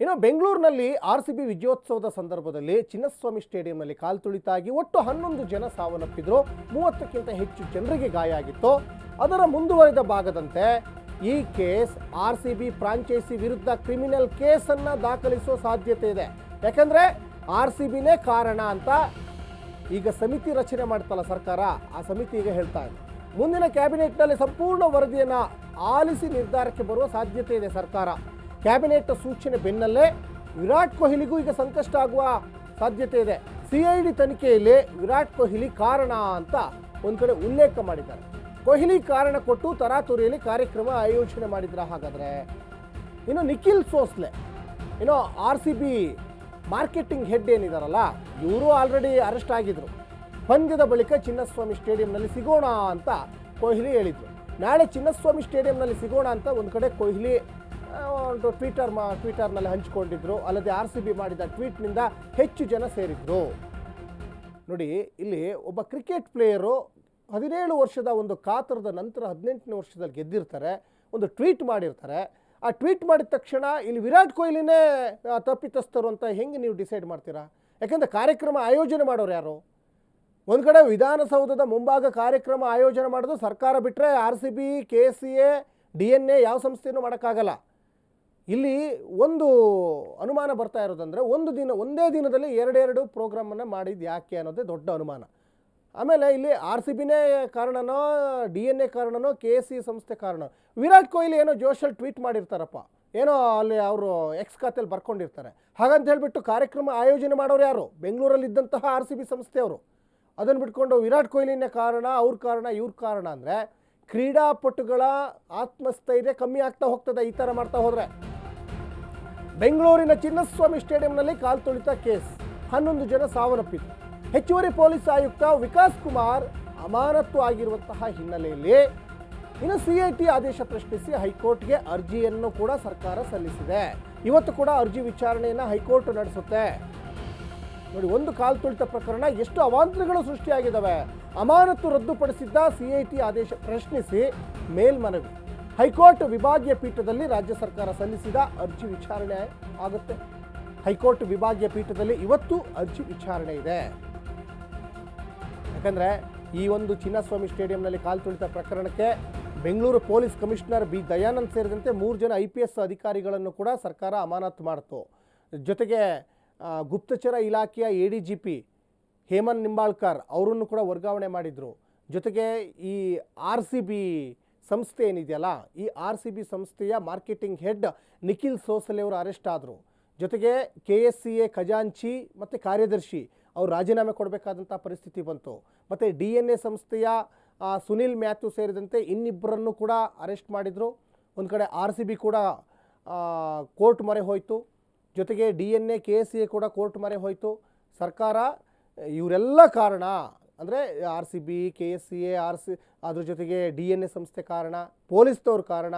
ಇನ್ನು ಬೆಂಗಳೂರಿನಲ್ಲಿ R C B ವಿಜಯೋತ್ಸವದ ಸಂದರ್ಭದಲ್ಲಿ ಚಿನ್ನಸ್ವಾಮಿ ಸ್ಟೇಡಿಯಂನಲ್ಲಿ ಕಾಲು ತುಳಿತಾಗಿ ಒಟ್ಟು ಹನ್ನೊಂದು ಜನ ಸಾವನ್ನಪ್ಪಿದ್ರು. ಮೂವತ್ತಕ್ಕಿಂತ ಹೆಚ್ಚು ಜನರಿಗೆ ಗಾಯ ಆಗಿತ್ತು. ಅದರ ಮುಂದುವರಿದ ಭಾಗದಂತೆ ಈ case R C B franchise ವಿರುದ್ಧ ಕ್ರಿಮಿನಲ್ ಕೇಸನ್ನು ದಾಖಲಿಸುವ ಸಾಧ್ಯತೆ ಇದೆ. ಯಾಕಂದರೆ ಆರ್ ಸಿ ಬಿನೇ ಕಾರಣ ಅಂತ ಈಗ ಸಮಿತಿ ರಚನೆ ಮಾಡ್ತಲ್ಲ ಸರ್ಕಾರ, ಆ ಸಮಿತಿ ಈಗ ಹೇಳ್ತಾ ಇದೆ. ಮುಂದಿನ ಕ್ಯಾಬಿನೆಟ್ನಲ್ಲಿ ಸಂಪೂರ್ಣ ವರದಿಯನ್ನು ಆಲಿಸಿ ನಿರ್ಧಾರಕ್ಕೆ ಬರುವ ಸಾಧ್ಯತೆ ಇದೆ ಸರ್ಕಾರ. ಕ್ಯಾಬಿನೆಟ್ ಸೂಚನೆ ಬೆನ್ನಲ್ಲೇ ವಿರಾಟ್ ಕೊಹ್ಲಿಗೂ ಈಗ ಸಂಕಷ್ಟ ಆಗುವ ಸಾಧ್ಯತೆ ಇದೆ. ಸಿ ಐ ಡಿ ತನಿಖೆಯಲ್ಲಿ ವಿರಾಟ್ ಕೊಹ್ಲಿ ಕಾರಣ ಅಂತ ಒಂದು ಕಡೆ ಉಲ್ಲೇಖ ಮಾಡಿದ್ದಾರೆ. ಕೊಹ್ಲಿ ಕಾರಣ ಕೊಟ್ಟು ತರಾತುರಿಯಲ್ಲಿ ಕಾರ್ಯಕ್ರಮ ಆಯೋಜನೆ ಮಾಡಿದ್ರ ಹಾಗಾದರೆ? ಇನ್ನು ನಿಖಿಲ್ ಸೋಸ್ಲೆ, ಇನ್ನು R C B marketing head ಏನಿದಾರಲ್ಲ, ಇವರು ಆಲ್ರೆಡಿ ಅರೆಸ್ಟ್ ಆಗಿದ್ರು. ಪಂದ್ಯದ ಬಳಿಕ ಚಿನ್ನಸ್ವಾಮಿ ಸ್ಟೇಡಿಯಂನಲ್ಲಿ ಸಿಗೋಣ ಅಂತ ಕೊಹ್ಲಿ ಹೇಳಿದರು. ನಾಳೆ ಚಿನ್ನಸ್ವಾಮಿ ಸ್ಟೇಡಿಯಂನಲ್ಲಿ ಸಿಗೋಣ ಅಂತ ಒಂದು ಕಡೆ ಕೊಹ್ಲಿ ಒಂದು ಟ್ವಿಟರ್ ಮಾ ಟ್ವಿಟರ್ನಲ್ಲಿ ಹಂಚಿಕೊಂಡಿದ್ರು. ಅಲ್ಲದೆ ಆರ್ ಸಿ ಬಿ ಮಾಡಿದ ಟ್ವೀಟ್ನಿಂದ ಹೆಚ್ಚು ಜನ ಸೇರಿದ್ರು. ನೋಡಿ, ಇಲ್ಲಿ ಒಬ್ಬ ಕ್ರಿಕೆಟ್ ಪ್ಲೇಯರು ಹದಿನೇಳು ವರ್ಷದ ಒಂದು ಕಾತರದ ನಂತರ ಹದಿನೆಂಟನೇ ವರ್ಷದಲ್ಲಿ ಗೆದ್ದಿರ್ತಾರೆ. ಒಂದು ಟ್ವೀಟ್ ಮಾಡಿರ್ತಾರೆ. ಆ ಟ್ವೀಟ್ ಮಾಡಿದ ತಕ್ಷಣ ಇಲ್ಲಿ ವಿರಾಟ್ ಕೊಹ್ಲಿನೇ ತಪ್ಪಿತಸ್ಥರು ಅಂತ ಹೆಂಗೆ ನೀವು ಡಿಸೈಡ್ ಮಾಡ್ತೀರಾ? ಯಾಕೆಂದರೆ ಕಾರ್ಯಕ್ರಮ ಆಯೋಜನೆ ಮಾಡೋರು ಯಾರು? ಒಂದು ಕಡೆ ವಿಧಾನಸೌಧದ ಮುಂಭಾಗ ಕಾರ್ಯಕ್ರಮ ಆಯೋಜನೆ ಮಾಡೋದು ಸರ್ಕಾರ ಬಿಟ್ಟರೆ R C B K C A D N A ಯಾವ ಸಂಸ್ಥೆಯೂ ಮಾಡೋಕ್ಕಾಗಲ್ಲ. ಇಲ್ಲಿ ಒಂದು ಅನುಮಾನ ಬರ್ತಾ ಇರೋದಂದರೆ ಒಂದು ದಿನ, ಒಂದೇ ದಿನದಲ್ಲಿ ಎರಡೆರಡು ಪ್ರೋಗ್ರಾಮನ್ನು ಮಾಡಿದ್ದು ಯಾಕೆ ಅನ್ನೋದೇ ದೊಡ್ಡ ಅನುಮಾನ. ಆಮೇಲೆ ಇಲ್ಲಿ ಆರ್ ಸಿ ಬಿನೇ ಕಾರಣನೋ, ಡಿ ಎನ್ ಎ ಕಾರಣನೋ, ಕೆ ಎಸ್ ಸಿ ಸಂಸ್ಥೆ ಕಾರಣ ವಿರಾಟ್ ಕೊಹ್ಲಿ ಏನೋ ಜೋಶಲ್ಲಿ ಟ್ವೀಟ್ ಮಾಡಿರ್ತಾರಪ್ಪ. ಏನೋ ಅಲ್ಲಿ ಅವರು ಎಕ್ಸ್ ಖಾತೆಯಲ್ಲಿ ಬರ್ಕೊಂಡಿರ್ತಾರೆ. ಹಾಗಂತ ಹೇಳಿಬಿಟ್ಟು ಕಾರ್ಯಕ್ರಮ ಆಯೋಜನೆ ಮಾಡೋರು ಯಾರು? ಬೆಂಗಳೂರಲ್ಲಿ ಇದ್ದಂತಹ ಆರ್ ಸಿ ಬಿ ಸಂಸ್ಥೆಯವರು ಅದನ್ನು ಬಿಟ್ಕೊಂಡು ವಿರಾಟ್ ಕೊಹ್ಲಿನೇ ಕಾರಣ, ಅವ್ರ ಕಾರಣ, ಇವ್ರ ಕಾರಣ ಅಂದರೆ ಕ್ರೀಡಾಪಟುಗಳ ಆತ್ಮಸ್ಥೈರ್ಯ ಕಮ್ಮಿ ಆಗ್ತಾ ಹೋಗ್ತದೆ ಈ ಥರ ಮಾಡ್ತಾ ಹೋದರೆ. ಬೆಂಗಳೂರಿನ ಚಿನ್ನಸ್ವಾಮಿ ಸ್ಟೇಡಿಯಂನಲ್ಲಿ ಕಾಲ್ ತುಳಿತ ಕೇಸ್. ಹನ್ನೊಂದು ಜನ ಸಾವನ್ನಪ್ಪಿತು ಹೆಚ್ಚುವರಿ ಪೊಲೀಸ್ ಆಯುಕ್ತ ವಿಕಾಸ್ ಕುಮಾರ್ ಅಮಾನತ್ತು ಆಗಿರುವಂತಹ ಹಿನ್ನೆಲೆಯಲ್ಲಿ ಇನ್ನು ಸಿ ಐ ಟಿ ಆದೇಶ ಪ್ರಶ್ನಿಸಿ ಹೈಕೋರ್ಟ್ಗೆ ಅರ್ಜಿಯನ್ನು ಕೂಡ ಸರ್ಕಾರ ಸಲ್ಲಿಸಿದೆ. ಇವತ್ತು ಕೂಡ ಅರ್ಜಿ ವಿಚಾರಣೆಯನ್ನು ಹೈಕೋರ್ಟ್ ನಡೆಸುತ್ತೆ. ನೋಡಿ, ಒಂದು ಕಾಲು ತುಳಿತ ಪ್ರಕರಣ, ಎಷ್ಟು ಅವಾಂತರಗಳು ಸೃಷ್ಟಿಯಾಗಿದ್ದಾವೆ? ಅಮಾನತು ರದ್ದುಪಡಿಸಿದ್ದ ಸಿಐಟಿ ಆದೇಶ ಪ್ರಶ್ನಿಸಿ ಮೇಲ್ಮನವಿ. ಹೈಕೋರ್ಟ್ ವಿಭಾಗೀಯ ಪೀಠದಲ್ಲಿ ರಾಜ್ಯ ಸರ್ಕಾರ ಸಲ್ಲಿಸಿದ ಅರ್ಜಿ ವಿಚಾರಣೆ ಆಗುತ್ತೆ. ಹೈಕೋರ್ಟ್ ವಿಭಾಗೀಯ ಪೀಠದಲ್ಲಿ ಇವತ್ತು ಅರ್ಜಿ ವಿಚಾರಣೆ ಇದೆ. ಯಾಕಂದರೆ ಈ ಒಂದು ಚಿನ್ನಸ್ವಾಮಿ ಸ್ಟೇಡಿಯಂನಲ್ಲಿ ಕಾಲು ತುಳಿತ ಪ್ರಕರಣಕ್ಕೆ Bengaluru police commissioner B Dayanand ಸೇರಿದಂತೆ ಮೂರು ಜನ ಐ ಪಿ ಎಸ್ ಅಧಿಕಾರಿಗಳನ್ನು ಕೂಡ ಸರ್ಕಾರ ಅಮಾನತು ಮಾಡಿತು. ಜೊತೆಗೆ ಗುಪ್ತಚರ ಇಲಾಖೆಯ A D G P Hemant Nimbalkar ಅವರನ್ನು ಕೂಡ ವರ್ಗಾವಣೆ ಮಾಡಿದರು. ಜೊತೆಗೆ ಈ ಆರ್ ಸಿ ಬಿ ಸಂಸ್ಥೆ ಏನಿದೆಯಲ್ಲ, ಈ ಆರ್ ಸಿ ಬಿ ಸಂಸ್ಥೆಯ ಮಾರ್ಕೆಟಿಂಗ್ ಹೆಡ್ ನಿಖಿಲ್ ಸೋಸಲೆ ಅವರು ಅರೆಸ್ಟ್ ಆದರು. ಜೊತೆಗೆ ಕೆ ಎಸ್ ಸಿ ಎ ಖಜಾಂಚಿ ಮತ್ತು ಕಾರ್ಯದರ್ಶಿ ಅವರು ರಾಜೀನಾಮೆ ಕೊಡಬೇಕಾದಂಥ ಪರಿಸ್ಥಿತಿ ಬಂತು. ಮತ್ತು ಡಿ ಎನ್ ಎ ಸಂಸ್ಥೆಯ ಸುನಿಲ್ ಮ್ಯಾಥ್ಯೂ ಸೇರಿದಂತೆ ಇನ್ನಿಬ್ಬರನ್ನು ಕೂಡ ಅರೆಸ್ಟ್ ಮಾಡಿದರು. ಒಂದು ಕಡೆ ಆರ್ ಸಿ ಬಿ ಕೂಡ ಕೋರ್ಟ್ ಮೊರೆ ಹೋಯಿತು. ಜೊತೆಗೆ D N A, K S C A ಕೂಡ ಕೋರ್ಟ್ ಮೊರೆ ಹೋಯಿತು. ಸರ್ಕಾರ, ಇವರೆಲ್ಲ ಕಾರಣ ಅಂದರೆ R C B K S C A R C ಅದ್ರ ಜೊತೆಗೆ ಡಿ ಎನ್ ಎ ಸಂಸ್ಥೆ ಕಾರಣ ಪೊಲೀಸ್ನವ್ರ ಕಾರಣ,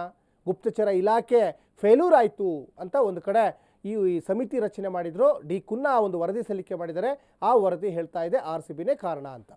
ಗುಪ್ತಚರ ಇಲಾಖೆ ಫೇಲ್ಯೂರ್ ಆಯಿತು ಅಂತ ಒಂದು ಕಡೆ ಈ ಸಮಿತಿ ರಚನೆ ಮಾಡಿದರು. ಡಿ ಕುನ್ನ ಒಂದು ವರದಿ ಸಲ್ಲಿಕೆ ಮಾಡಿದರೆ ಆ ವರದಿ ಹೇಳ್ತಾ ಇದೆ ಆರ್ ಸಿ ಬಿನೇ ಕಾರಣ ಅಂತ.